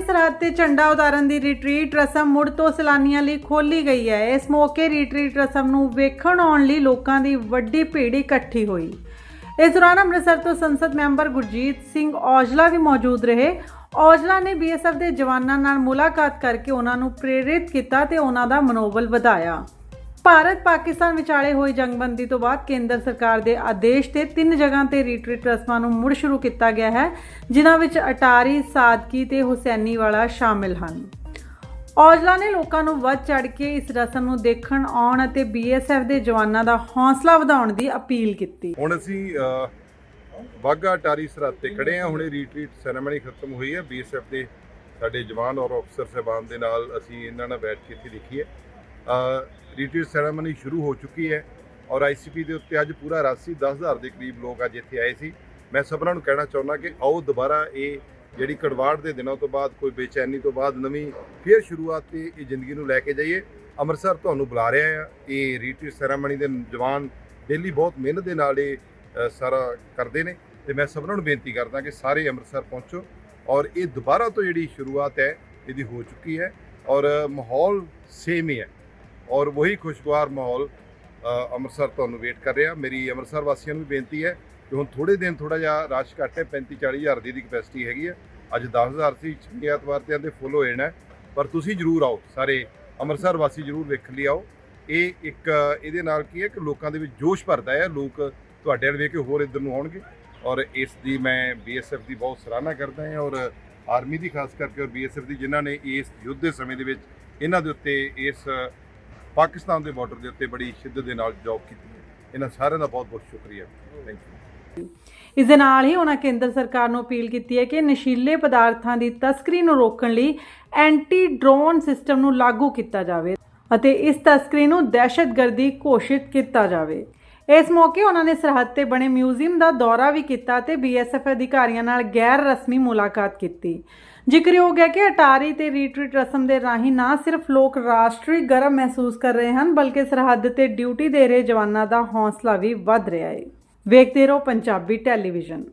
ਅਟਾਰੀ ਸਰਹੱਦ ਤੇ ਝੰਡਾ ਉਤਾਰਨ ਦੀ ਰਿਟਰੀਟ ਰਸਮ ਮੁੜ ਤੋਂ ਸੈਲਾਨੀਆਂ ਲਈ ਖੋਲੀ ਗਈ ਹੈ। ਇਸ ਮੌਕੇ ਰਿਟਰੀਟ ਰਸਮ ਨੂੰ ਵੇਖਣ ਆਉਣ ਲਈ ਲੋਕਾਂ ਦੀ ਵੱਡੀ ਭੀੜ ਇਕੱਠੀ ਹੋਈ। ਇਸ ਦੌਰਾਨ ਅੰਮ੍ਰਿਤਸਰ ਤੋਂ ਸੰਸਦ ਮੈਂਬਰ ਗੁਰਜੀਤ ਸਿੰਘ ਔਜਲਾ ਵੀ ਮੌਜੂਦ ਰਹੇ। ਔਜਲਾ ਨੇ ਬੀਐਸਐਫ ਦੇ ਜਵਾਨਾਂ ਨਾਲ ਮੁਲਾਕਾਤ ਕਰਕੇ ਉਹਨਾਂ ਨੂੰ ਪ੍ਰੇਰਿਤ ਕੀਤਾ ਤੇ ਉਹਨਾਂ ਦਾ ਮਨੋਬਲ ਵਧਾਇਆ। ਭਾਰਤ ਪਾਕਿਸਤਾਨ ਵਿਚਾਲੇ ਹੋਈ ਜੰਗਬੰਦੀ ਤੋਂ ਬਾਅਦ ਕੇਂਦਰ ਸਰਕਾਰ ਦੇ ਆਦੇਸ਼ ਤੇ ਤਿੰਨ ਜਗ੍ਹਾ ਤੇ ਰੀਟਰੀਟ ਰਸਮਾਂ ਨੂੰ ਮੁੜ ਸ਼ੁਰੂ ਕੀਤਾ ਗਿਆ ਹੈ ਜਿਨ੍ਹਾਂ ਵਿੱਚ ਅਟਾਰੀ ਸਾਦਕੀ ਤੇ ਹੁਸੈਨੀ ਵਾਲਾ ਸ਼ਾਮਿਲ ਹਨ। ਔਜਲਾ ਨੇ ਲੋਕਾਂ ਨੂੰ ਵੱਧ ਚੜ ਕੇ ਇਸ ਰਸਮ ਨੂੰ ਦੇਖਣ ਆਉਣ ਅਤੇ ਬੀਐਸਐਫ ਦੇ ਜਵਾਨਾਂ ਦਾ ਹੌਸਲਾ ਵਧਾਉਣ ਦੀ ਅਪੀਲ ਕੀਤੀ। ਹੁਣ ਅਸੀਂ ਅ, ਵਾਹਗਾ ਟਾਰੀ ਸਰਹੱਦ ਤੇ ਖੜੇ ਆ ਹੁਣੇ ਰੀਟਰੀਟ ਸੈਰੇਮਨੀ ਖਤਮ ਹੋਈ ਹੈ। ਬੀਐਸਐਫ ਦੇ ਸਾਡੇ ਜਵਾਨ ਔਰ ਅਫਸਰ ਸਾਹਿਬਾਨ ਦੇ ਨਾਲ ਅਸੀਂ ਇਹਨਾਂ ਨਾਲ ਬੈਠ ਕੇ ਇੱਥੇ ਦੇਖੀ ਹੈ ਰੀਟਰੀਟ ਸੈਰੇਮਨੀ ਸ਼ੁਰੂ ਹੋ ਚੁੱਕੀ ਹੈ ਔਰ ਆਈਸੀਪੀ ਦੇ ਉੱਤੇ ਅੱਜ ਪੂਰਾ ਰਾਸੀ 10000 ਦੇ ਕਰੀਬ ਲੋਕ ਅੱਜ ਇੱਥੇ ਆਏ ਸੀ। ਮੈਂ ਸਭਨਾਂ ਨੂੰ ਕਹਿਣਾ ਚਾਹੁੰਦਾ ਕਿ ਆਓ ਦੁਬਾਰਾ ਇਹ ਜਿਹੜੀ ਕੜਵਾੜ ਦੇ ਦਿਨਾਂ ਤੋਂ ਬਾਅਦ ਕੋਈ ਬੇਚੈਨੀ ਤੋਂ ਬਾਅਦ ਨਵੀਂ ਫੇਰ ਸ਼ੁਰੂਆਤ ਤੇ ਇਹ ਜ਼ਿੰਦਗੀ ਨੂੰ ਲੈ ਕੇ ਜਾਈਏ। ਅੰਮ੍ਰਿਤਸਰ ਤੁਹਾਨੂੰ ਬੁਲਾ ਰਿਹਾ ਆ ਇਹ ਰੀਟਰੀਟ ਸੈਰੇਮਨੀ ਦੇ ਜਵਾਨ ਡੇਲੀ ਬਹੁਤ ਮਿਹਨਤ ਦੇ ਨਾਲ ਇਹ ਸਾਰਾ ਕਰਦੇ ਨੇ ਤੇ ਮੈਂ ਸਭਨਾਂ ਨੂੰ ਬੇਨਤੀ ਕਰਦਾ ਕਿ ਸਾਰੇ ਅੰਮ੍ਰਿਤਸਰ ਪਹੁੰਚੋ ਔਰ ਇਹ ਦੁਬਾਰਾ ਤੋਂ ਜਿਹੜੀ ਸ਼ੁਰੂਆਤ ਹੈ, ਇਹਦੀ ਹੋ ਚੁੱਕੀ ਹੈ ਔਰ ਮਾਹੌਲ ਸੇਮ ਹੀ ਹੈ। ਔਰ ਵਹੀ ਖੁਸ਼ਗਵਾਰ ਮਾਹੌਲ ਅੰਮ੍ਰਿਤਸਰ ਤੁਹਾਨੂੰ ਵੇਟ ਕਰ ਰਿਹਾ। ਮੇਰੀ ਅੰਮ੍ਰਿਤਸਰ ਵਾਸੀਆਂ ਨੂੰ ਵੀ ਬੇਨਤੀ ਹੈ ਕਿ ਹੁਣ ਥੋੜੇ ਦਿਨ ਥੋੜਾ ਜਿਹਾ ਰਸ਼ ਘੱਟ ਹੈ 35 40 ਹਜ਼ਾਰ ਦੀ ਦੀ ਕਪੈਸਿਟੀ ਹੈਗੀ ਹੈ। ਅੱਜ 10000 ਸੀ, ਛੇ ਐਤਵਾਰ ਤੇ ਆਂਦੇ ਫੁੱਲ ਹੋ ਜਾਣਾ ਪਰ ਤੁਸੀਂ ਜਰੂਰ ਆਓ, ਸਾਰੇ ਅੰਮ੍ਰਿਤਸਰ ਵਾਸੀ ਜਰੂਰ ਵੇਖਣ ਲਈ ਆਓ। ਇਹ ਇੱਕ, ਇਹਦੇ ਨਾਲ ਕੀ ਹੈ ਕਿ ਲੋਕਾਂ ਦੇ ਵਿੱਚ ਜੋਸ਼ ਭਰਦਾ ਹੈ, ਲੋਕ ਤੁਹਾਡੇ ਵੱਲ ਵੇਖ ਕੇ ਹੋਰ ਇੱਧਰ ਨੂੰ ਆਉਣਗੇ। ਔਰ ਇਸ ਦੀ ਮੈਂ ਬੀਐਸਐਫ ਦੀ ਬਹੁਤ ਸਰਾਹਨਾ ਕਰਦਾ ਹਾਂ ਔਰ ਆਰਮੀ ਦੀ ਖਾਸ ਕਰਕੇ ਔਰ ਬੀਐਸਐਫ ਦੀ, ਜਿਨ੍ਹਾਂ ਨੇ ਇਸ ਯੁੱਧ ਦੇ ਸਮੇਂ ਦੇ ਵਿੱਚ ਇਹਨਾਂ ਦੇ ਉੱਤੇ ਇਸ ਪਾਕਿਸਤਾਨ ਦੇ ਬਾਰਡਰ ਦੇ ਉੱਤੇ ਬੜੀ ਸ਼ਿੱਦਤ ਦੇ ਨਾਲ ਜੌਬ ਕੀਤੀ ਹੈ। ਇਹਨਾਂ ਸਾਰਿਆਂ ਦਾ ਬਹੁਤ ਬਹੁਤ ਸ਼ੁਕਰੀਆ। ਥੈਂਕ ਯੂ ਇਸ ਦੇ ਨਾਲ ਹੀ ਉਹਨਾਂ ਕੇਂਦਰ ਸਰਕਾਰ ਨੂੰ ਅਪੀਲ ਕੀਤੀ ਹੈ ਕਿ ਨਸ਼ੀਲੇ ਪਦਾਰਥਾਂ ਦੀ ਤਸਕਰੀ ਨੂੰ ਰੋਕਣ ਲਈ ਐਂਟੀ ਡਰੋਨ ਸਿਸਟਮ ਨੂੰ ਲਾਗੂ ਕੀਤਾ ਜਾਵੇ ਅਤੇ ਇਸ ਤਸਕਰੀ ਨੂੰ ਦਹਿਸ਼ਤਗਰਦੀ ਘੋਸ਼ਿਤ ਕੀਤਾ ਜਾਵੇ। ਇਸ ਮੌਕੇ ਉਹਨਾਂ ਨੇ ਸਰਹੱਦ ਤੇ ਬਣੇ ਮਿਊਜ਼ੀਅਮ ਦਾ ਦੌਰਾ ਵੀ ਕੀਤਾ ਤੇ ਬੀਐਸਐਫ ਅਧਿਕਾਰੀਆਂ ਨਾਲ ਗੈਰ ਰਸਮੀ ਮੁਲਾਕਾਤ ਕੀਤੀ। ਜ਼ਿਕਰਯੋਗ ਹੈ ਕਿ ਅਟਾਰੀ ਤੇ ਰੀਟਰੀਟ ਰਸਮ ਦੇ ਰਾਹੀਂ ਨਾ ਸਿਰਫ ਲੋਕ ਰਾਸ਼ਟਰੀ ਗਰਵ ਮਹਿਸੂਸ ਕਰ ਰਹੇ ਹਨ, ਬਲਕਿ ਸਰਹੱਦ ਤੇ ਡਿਊਟੀ ਦੇ ਰਹੇ ਜਵਾਨਾਂ ਦਾ ਹੌਸਲਾ ਵੀ ਵੱਧ ਰਿਹਾ ਹੈ। ਵੇਖਦੇ ਰਹੋ ਪੰਜਾਬੀ ਟੈਲੀਵਿਜ਼ਨ।